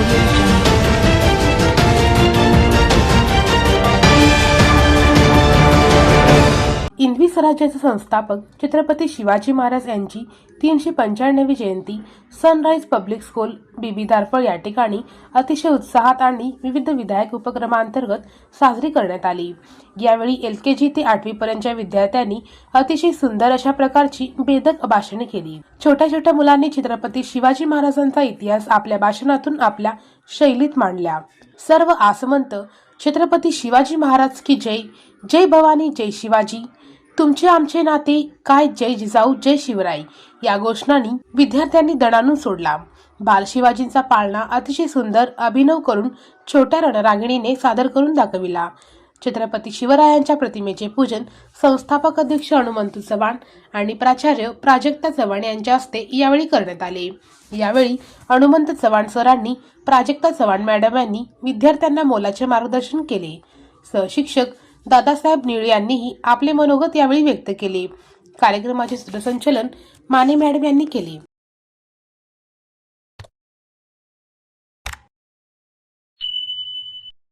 Audio इंदवी स्वराज्याचे संस्थापक छत्रपती शिवाजी महाराज यांची तीनशे पंच्याण्णवी जयंती Sunrise Public School Bibi Darphal या ठिकाणी अतिशय उत्साहात आणि विविध विधायक उपक्रमांतर्गत साजरी करण्यात आली. यावेळी एल के जी ते आठवी पर्यंतच्या विद्यार्थ्यांनी अतिशय सुंदर अशा प्रकारची बेदक भाषणे केली. छोट्या छोट्या मुलांनी छत्रपती शिवाजी महाराजांचा इतिहास आपल्या भाषणातून आपल्या शैलीत मांडल्या. सर्व आसमंत छत्रपती शिवाजी महाराज की जय जय भवानी जय शिवाजी. तुमचे आमचे नाते काय? जय जिजाऊ जय शिवराय. या घोषणांनी विद्यार्थ्यांनी दणानून सोडला. बाल शिवाजींचा पाळणा अतिशय सुंदर अभिनव करून छोट्या रणरागिणीने सादर करून दाखविला. छत्रपती शिवरायांच्या प्रतिमेचे पूजन संस्थापक अध्यक्ष हनुमंतू चव्हाण आणि प्राचार्य प्राजक्ता चव्हाण यांच्या हस्ते यावेळी करण्यात आले. यावेळी हनुमंत चव्हाण सरांनी प्राजक्ता चव्हाण मॅडम यांनी विद्यार्थ्यांना मोलाचे मार्गदर्शन केले. सहशिक्षक दादासाहेब निळे यांनीही आपले मनोगत यावेळी व्यक्त केले. कार्यक्रमाचे सूत्रसंचलन माने मॅडम यांनी केले.